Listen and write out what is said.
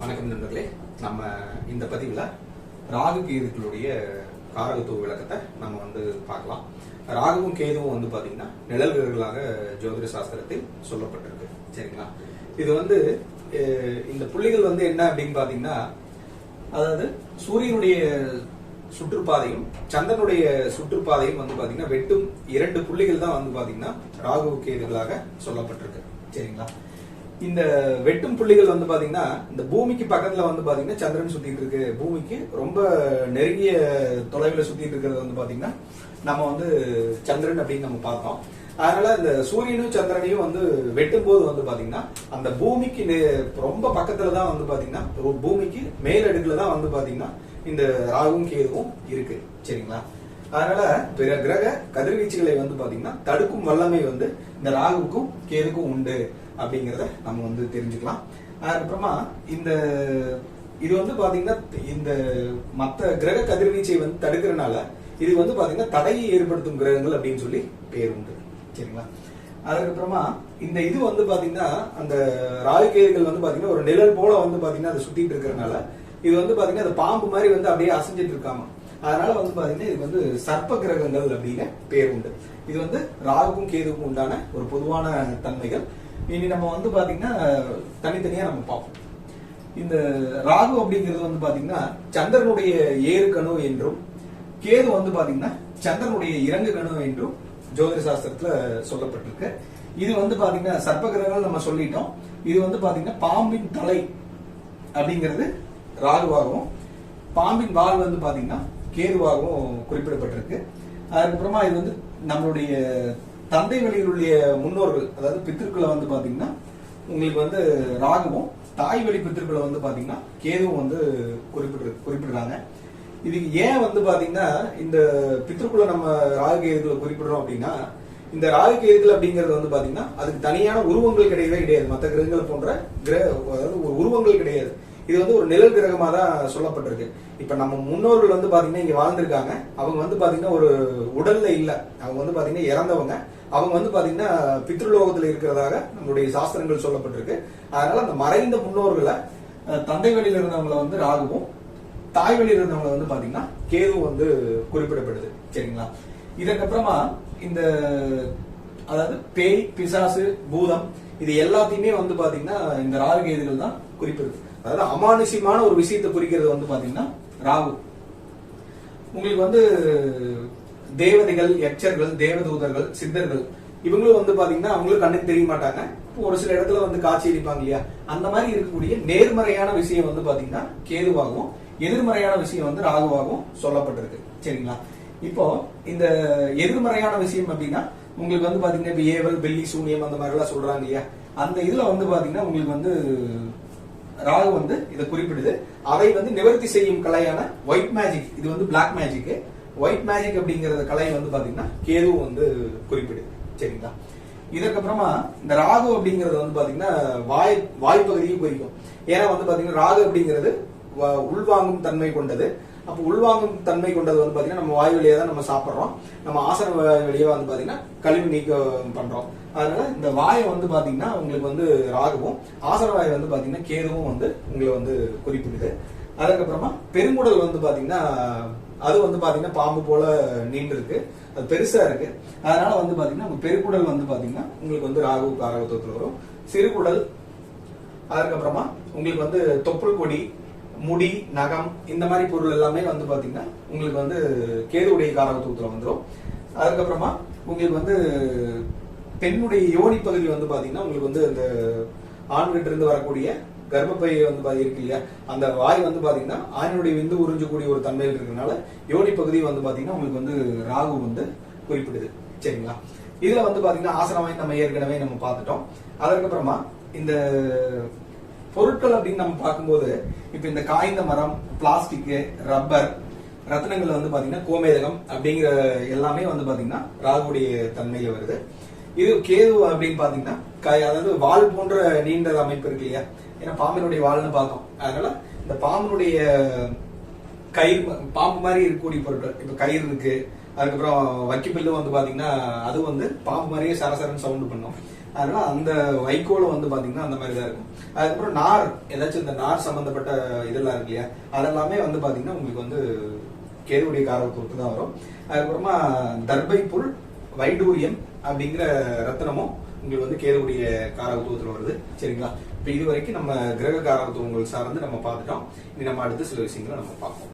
வணக்கம் நண்பர்களே. நம்ம இந்த பதிவில் ராகு கேதுக்களுடைய காரகத்துவ விளக்கத்தை நம்ம வந்து பார்க்கலாம். ராகுவும் கேதுவும் வந்து பார்த்தீங்கன்னா நிழல் வீரர்களாக ஜோதிட சாஸ்திரத்தில் சொல்லப்பட்டிருக்கு. சரிங்களா? இது வந்து இந்த புள்ளிகள் வந்து என்ன அப்படின்னு பார்த்தீங்கன்னா அதாவது சூரியனுடைய சுற்றுப்பாதையும் சந்திரனுடைய சுற்றுப்பாதையும் வந்து பார்த்தீங்கன்னா வெட்டும் இரண்டு புள்ளிகள் தான் வந்து பார்த்தீங்கன்னா ராகு கேதுகளாக சொல்லப்பட்டிருக்கு. சரிங்களா? இந்த வெட்டும் புள்ளிகள் வந்து பாத்தீங்கன்னா இந்த பூமிக்கு பக்கத்துல வந்து பாத்தீங்கன்னா சந்திரன் சுத்திட்டு இருக்கு. பூமிக்கு ரொம்ப நெருங்கிய தொலைவில் சுத்திட்டு இருக்கிறது வந்து பாத்தீங்கன்னா நம்ம வந்து சந்திரன் அப்படின்னு நம்ம பார்த்தோம். அதனால இந்த சூரியனும் சந்திரனையும் வந்து வெட்டும் போது வந்து பாத்தீங்கன்னா அந்த பூமிக்கு நே- ரொம்ப பக்கத்துல தான் வந்து பாத்தீங்கன்னா பூமிக்கு மேலடுக்குல தான் வந்து பாத்தீங்கன்னா இந்த ராகும் கேதுவும் இருக்கு. சரிங்களா? அதனால பிற கிரக கதிர்வீச்சுகளை வந்து பாத்தீங்கன்னா தடுக்கும் வல்லமை வந்து இந்த ராகுவுக்கும் கேதுக்கும் உண்டு. அப்படிங்கிறத நம்ம வந்து தெரிஞ்சுக்கலாம். அதுக்கப்புறமா இந்த இது வந்து பாத்தீங்கன்னா இந்த மத்த கிரக கதிர்வீச்சை வந்து தடுக்கிறனால இது வந்து பாத்தீங்கன்னா தடையை ஏற்படுத்தும் கிரகங்கள் அப்படின்னு சொல்லி பேர் உண்டு. சரிங்களா? அதுக்கப்புறமா இந்த இது வந்து பாத்தீங்கன்னா அந்த ராகுகேதுகள் வந்து பாத்தீங்கன்னா ஒரு நிழல் போல வந்து பாத்தீங்கன்னா அதை சுத்திட்டு இருக்கிறனால இது வந்து பாத்தீங்கன்னா அந்த பாம்பு மாதிரி வந்து அப்படியே அசைஞ்சிட்டு இருக்காம? அதனால வந்து பாத்தீங்கன்னா இது வந்து சர்ப்ப கிரகங்கள் அப்படின்னு பேர் உண்டு. இது வந்து ராகுக்கும் கேதுக்கும் உண்டான ஒரு பொதுவான தன்மைகள். இனி நம்ம வந்து பாத்தீங்கன்னா தனித்தனியா நம்ம பார்ப்போம். இந்த ராகு அப்படிங்கிறது வந்து பாத்தீங்கன்னா சந்திரனுடைய ஏறு கணு என்றும் கேது வந்து பாத்தீங்கன்னா சந்திரனுடைய இறங்கு கணு என்றும் ஜோதிட சாஸ்திரத்துல சொல்லப்பட்டிருக்கு. இது வந்து பாத்தீங்கன்னா சர்ப்பகிரகங்கள் நம்ம சொல்லிட்டோம். இது வந்து பாத்தீங்கன்னா பாம்பின் தலை அப்படிங்கிறது ராகுவாகவும் பாம்பின் வால் வந்து பாத்தீங்கன்னா கேதுவாகவும் குறிப்பிடப்பட்டிருக்கு. அதுக்கப்புறமா இது வந்து நம்மளுடைய தந்தை வழியில் முன்னோர்கள் அதாவது பித்திருக்களை வந்து பாத்தீங்கன்னா உங்களுக்கு வந்து ராகுவும் தாய் வழி பித்திருக்களை வந்து பாத்தீங்கன்னா கேதுவும் வந்து குறிப்பிட்டு குறிப்பிடுறாங்க. இது ஏன் வந்து பாத்தீங்கன்னா இந்த பித்திருக்குள்ள நம்ம ராகு கேதுல குறிப்பிடுறோம் அப்படின்னா இந்த ராகு கேதுகள் அப்படிங்கிறது வந்து பாத்தீங்கன்னா அதுக்கு தனியான உருவங்கள் கிடையவே கிடையாது. மற்ற கிரகங்கள் போன்ற கிரக அதாவது உருவங்கள் கிடையாது. இது வந்து ஒரு நிழல் கிரகமாக தான் சொல்லப்பட்டிருக்கு. இப்போ நம்ம முன்னோர்கள் வந்து பார்த்தீங்கன்னா இங்கே வாழ்ந்திருக்காங்க. அவங்க வந்து பார்த்தீங்கன்னா ஒரு உடல்ல இல்லை. அவங்க வந்து பார்த்தீங்கன்னா இறந்தவங்க. அவங்க வந்து பார்த்தீங்கன்னா பித்ருலோகத்தில் இருக்கிறதாக நம்மளுடைய சாஸ்திரங்கள் சொல்லப்பட்டிருக்கு. அதனால அந்த மறைந்த முன்னோர்களை தந்தை வழியில் இருந்தவங்களை வந்து ராகுவும் தாய் வழியில் இருந்தவங்களை வந்து பார்த்தீங்கன்னா கேது வந்து குறிப்பிடப்படுது. சரிங்களா? இதற்கப்புறமா இந்த அதாவது பேய் பிசாசு பூதம் இது எல்லாத்தையுமே வந்து பாத்தீங்கன்னா இந்த ராகு கேதுகள் தான் குறிப்பிடுது. அதாவது அமானுஷ்யமான ஒரு விஷயத்தை குறிக்கிறது வந்து பாத்தீங்கன்னா ராகு. உங்களுக்கு வந்து தேவதைகள் யட்சர்கள் தேவதூதர்கள் சித்தர்கள் இவங்களும் வந்து பாத்தீங்கன்னா அவங்களும் கண்ணுக்கு தெரிய மாட்டாங்க. ஒரு சில இடத்துல வந்து காட்சி அளிப்பாங்க இல்லையா? அந்த மாதிரி இருக்கக்கூடிய நேர்மறையான விஷயம் வந்து பாத்தீங்கன்னா கேதுவாகவும் எதிர்மறையான விஷயம் வந்து ராகுவாகவும் சொல்லப்பட்டிருக்கு. சரிங்களா? இப்போ இந்த எதிர்மறையான விஷயம் அப்படின்னா உங்களுக்கு வந்து பாத்தீங்கன்னா இப்போ ஏவல் வெள்ளி சூனியம் அந்த மாதிரி எல்லாம் சொல்றாங்க இல்லையா? அந்த இதுல வந்து பாத்தீங்கன்னா உங்களுக்கு வந்து ராகு வந்து இதை குறிப்பிடுது. அதை வந்து நிவர்த்தி செய்யும் கலையான ஒயிட் மேஜிக் இது வந்து பிளாக் மேஜிக் ஒயிட் மேஜிக் அப்படிங்கறது கலை வந்து பாத்தீங்கன்னா கேது வந்து குறிப்பிடுது. சரிங்களா? இதற்கப்புறமா இந்த ராகு அப்படிங்கறது வந்து பாத்தீங்கன்னா வாய் வாய்ப்பகுதியும் குறிக்கும் ஏன்னா வந்து பாத்தீங்கன்னா ராகு அப்படிங்கிறது வ- உள்வாங்கும் தன்மை கொண்டது. அப்போ உள்வாங்கும் தன்மை கொண்டது வந்து பார்த்தீங்கன்னா நம்ம வாய் வழியாக தான் நம்ம சாப்பிட்றோம். நம்ம ஆசன வ- வந்து பார்த்தீங்கன்னா கழிவு நீக்கம் பண்ணுறோம் அதனால இந்த வாயை வந்து பார்த்தீங்கன்னா உங்களுக்கு வந்து ராகுவும் ஆசன வாயை வந்து பார்த்தீங்கன்னா கேதுவும் வந்து உங்களை வந்து குறிப்பிடுது. அதுக்கப்புறமா பெருங்குடல் வந்து பார்த்தீங்கன்னா அது வந்து பார்த்தீங்கன்னா பாம்பு போல நீண்டு இருக்கு அது பெருசா இருக்கு. அதனால வந்து பார்த்தீங்கன்னா உங்க பெருக்குடல் வந்து பார்த்தீங்கன்னா உங்களுக்கு வந்து ராகு காரகத்துவத்தில் வரும். சிறுகுடல் அதுக்கப்புறமா உங்களுக்கு வந்து தொப்புள் கொடி முடி நகம் இந்த மாதிரி பொருள் எல்லாமே வந்து பாத்தீங்கன்னா உங்களுக்கு வந்து கேதுடைய காரகத்துவத்துல வந்துடும் அதுக்கப்புறமா உங்களுக்கு வந்து பெண்ணுடைய யோனி பகுதி வந்து பாத்தீங்கன்னா உங்களுக்கு வந்து அந்த ஆண்கிட்ட இருந்து வரக்கூடிய கர்ப்பப்பை வந்து இருக்கு இல்லையா? அந்த வாய் வந்து பாத்தீங்கன்னா ஆணினுடைய விந்து உறிஞ்சக்கூடிய ஒரு தன்மையில் இருக்கிறதுனால யோனி பகுதி வந்து பாத்தீங்கன்னா உங்களுக்கு வந்து ராகு வந்து குறிப்பிடுது. சரிங்களா? இதுல வந்து பாத்தீங்கன்னா ஆசனமாய் நம்ம ஏற்கனவே நம்ம பார்த்துட்டோம். அதுக்கப்புறமா இந்த பொருட்கள் அப்படின்னு நம்ம பார்க்கும்போது இப்போ இந்த காய்ந்த மரம் பிளாஸ்டிக்கு ரப்பர் ரத்னங்கள் வந்து பாத்தீங்கன்னா கோமேதகம் அப்படிங்கிற எல்லாமே வந்து பாத்தீங்கன்னா ராகுடைய தன்மையில வருது. இது கேது அப்படின்னு பாத்தீங்கன்னா அதாவது வால் போன்ற நீண்ட அமைப்பு இருக்கு இல்லையா? ஏன்னா பாம்பினுடைய வால்னு பார்த்தோம் அதனால இந்த பாம்பினுடைய கயிறு பாம்பு மாதிரி இருக்கக்கூடிய பொருட்கள் இப்போ கயிறு இருக்கு அதுக்கப்புறம் வக்கிப்பில்லு வந்து பாத்தீங்கன்னா அது வந்து பாம்பு மாதிரியே சரசரன்னு சவுண்டு பண்ணும். அதனால அந்த வைக்கோல வந்து பாத்தீங்கன்னா அந்த மாதிரி தான் இருக்கும். அதுக்கப்புறம் நார் ஏதாச்சும் இந்த நார் சம்பந்தப்பட்ட இதெல்லாம் இருக்கு இல்லையா? அதெல்லாமே வந்து பாத்தீங்கன்னா உங்களுக்கு வந்து கேதுவுடைய பொறுத்து தான் வரும். அதுக்கப்புறமா தர்பை புல் வைடூரியம் அப்படிங்கிற ரத்தனமும் உங்களுக்கு வந்து கேதுடைய காரகத்துவத்தில் வருது. சரிங்களா? இப்போ இது வரைக்கும் நம்ம கிரக காரகத்துவங்கள் சார்ந்து நம்ம பார்த்துட்டோம். இனி நம்ம அடுத்த சில விஷயங்களை நம்ம பார்ப்போம்.